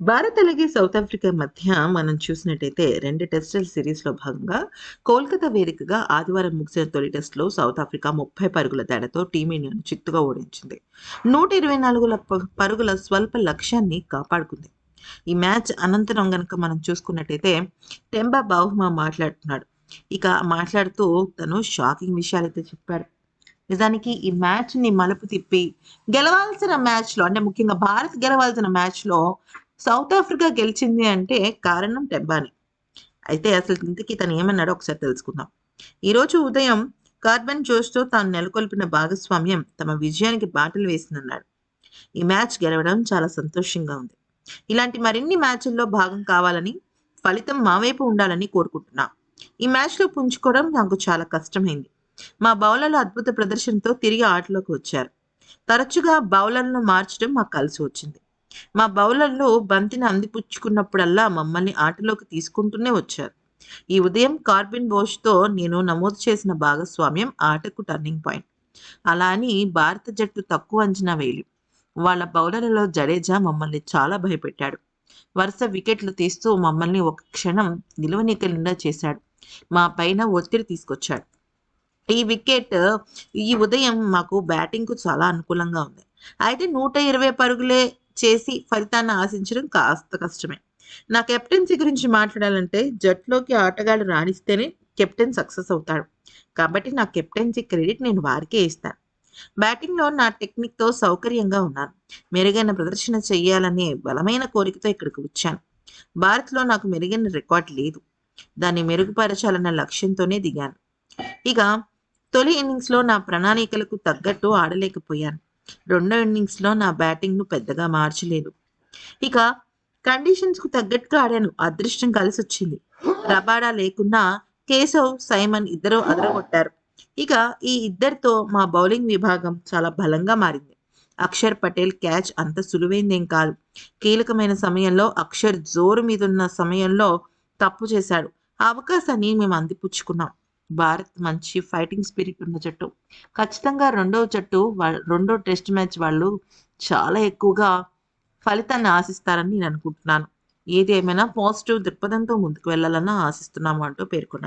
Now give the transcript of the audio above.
భారత్ అలాగే south Africa మధ్య మనం చూసినట్టయితే రెండు టెస్టుల సిరీస్లో భాగంగా కోల్కతా వేదికగా ఆదివారం ముగిసిన తొలి టెస్టులో సౌత్ ఆఫ్రికా ముప్పై పరుగుల తేడాతో టీమిండియాను చిత్తుగా ఓడించింది. నూట ఇరవై నాలుగుల పరుగుల స్వల్ప లక్ష్యాన్ని కాపాడుకుంది. ఈ మ్యాచ్ అనంతరం గనక మనం చూసుకున్నట్టయితే టెంబా బాహుమా మాట్లాడుతున్నాడు. ఇక మాట్లాడుతూ తను షాకింగ్ విషయాలైతే చెప్పాడు. నిజానికి ఈ మ్యాచ్ని మలుపు తిప్పి గెలవాల్సిన మ్యాచ్లో అంటే ముఖ్యంగా భారత్ గెలవాల్సిన మ్యాచ్లో సౌత్ ఆఫ్రికా గెలిచింది అంటే కారణం టెంబాని అయితే అసలు ఇంతకీ తను ఏమన్నాడో ఒకసారి తెలుసుకుందాం. ఈరోజు ఉదయం కార్బన్ జోష్తో తాను నెలకొల్పిన భాగస్వామ్యం తమ విజయానికి బాటలు వేసిందన్నాడు. ఈ మ్యాచ్ గెలవడం చాలా సంతోషంగా ఉంది. ఇలాంటి మరిన్ని మ్యాచ్ల్లో భాగం కావాలని ఫలితం మా వైపు ఉండాలని కోరుకుంటున్నా. ఈ మ్యాచ్లో పుంజుకోవడం నాకు చాలా కష్టమైంది. మా బౌలర్లు అద్భుత ప్రదర్శనతో తిరిగి ఆటలోకి వచ్చారు. తరచుగా బౌలర్లను మార్చడం మాకు కలిసి వచ్చింది. మా బౌలర్లు బంతిని అందిపుచ్చుకున్నప్పుడల్లా మమ్మల్ని ఆటలోకి తీసుకుంటూనే వచ్చారు. ఈ ఉదయం కార్బిన్ బోష్తో నేను నమోదు చేసిన భాగస్వామ్యం ఆటకు టర్నింగ్ పాయింట్. అలా అని భారత జట్టు తక్కువ అంచనా వేయలేదు. వాళ్ళ బౌలర్లలో జడేజా మమ్మల్ని చాలా భయపెట్టాడు. వరుస వికెట్లు తీస్తూ మమ్మల్ని ఒక క్షణం నిలువనీకకుండా చేశాడు. మా పైన ఒత్తిడి తీసుకొచ్చాడు. ఈ వికెట్ ఈ ఉదయం మాకు బ్యాటింగ్కు చాలా అనుకూలంగా ఉంది. అయితే నూట ఇరవై పరుగులే చేసి ఫలితాన్ని ఆశించడం కాస్త కష్టమే. నా కెప్టెన్సీ గురించి మాట్లాడాలంటే జట్టులోకి ఆటగాళ్ళు రాణిస్తేనే కెప్టెన్ సక్సెస్ అవుతాడు. కాబట్టి నా కెప్టెన్సీ క్రెడిట్ నేను వారికే ఇస్తాను. బ్యాటింగ్లో నా టెక్నిక్తో సౌకర్యంగా ఉన్నాను. మెరుగైన ప్రదర్శన చేయాలనే బలమైన కోరికతో ఇక్కడికి వచ్చాను. భారత్లో నాకు మెరుగైన రికార్డ్ లేదు. దాన్ని మెరుగుపరచాలన్న లక్ష్యంతోనే దిగాను. ఇక తొలి ఇన్నింగ్స్లో నా ప్రణాళికలకు తగ్గట్టు ఆడలేకపోయాను. రెండో ఇన్నింగ్స్లో నా బ్యాటింగ్ను పెద్దగా మార్చలేదు. ఇక కండిషన్స్కు తగ్గట్టుగా ఆడాను. అదృష్టం కలిసి వచ్చింది రబాడా లేకున్నా కేశవ్ సైమన్ ఇద్దరు అదరగొట్టారు. ఇక ఈ ఇద్దరితో మా బౌలింగ్ విభాగం చాలా బలంగా మారింది. అక్షర్ పటేల్ క్యాచ్ అంత సులువైందేం కాదు. కీలకమైన సమయంలో అక్షర్ జోరు మీదున్న సమయంలో తప్పు చేశాడు. ఆ అవకాశాన్ని మేము అందిపుచ్చుకున్నాం భారత్ మంచి ఫైటింగ్ స్పిరిట్ ఉన్న జట్టు. ఖచ్చితంగా రెండవ జట్టు రెండో టెస్ట్ మ్యాచ్ వాళ్ళు చాలా ఎక్కువగా ఫలితాన్ని ఆశిస్తారని నేను అనుకుంటున్నాను. ఏది ఏమైనా పాజిటివ్ దృక్పథంతో ముందుకు వెళ్ళాలని ఆశిస్తున్నాము అంటూ పేర్కొన్నారు.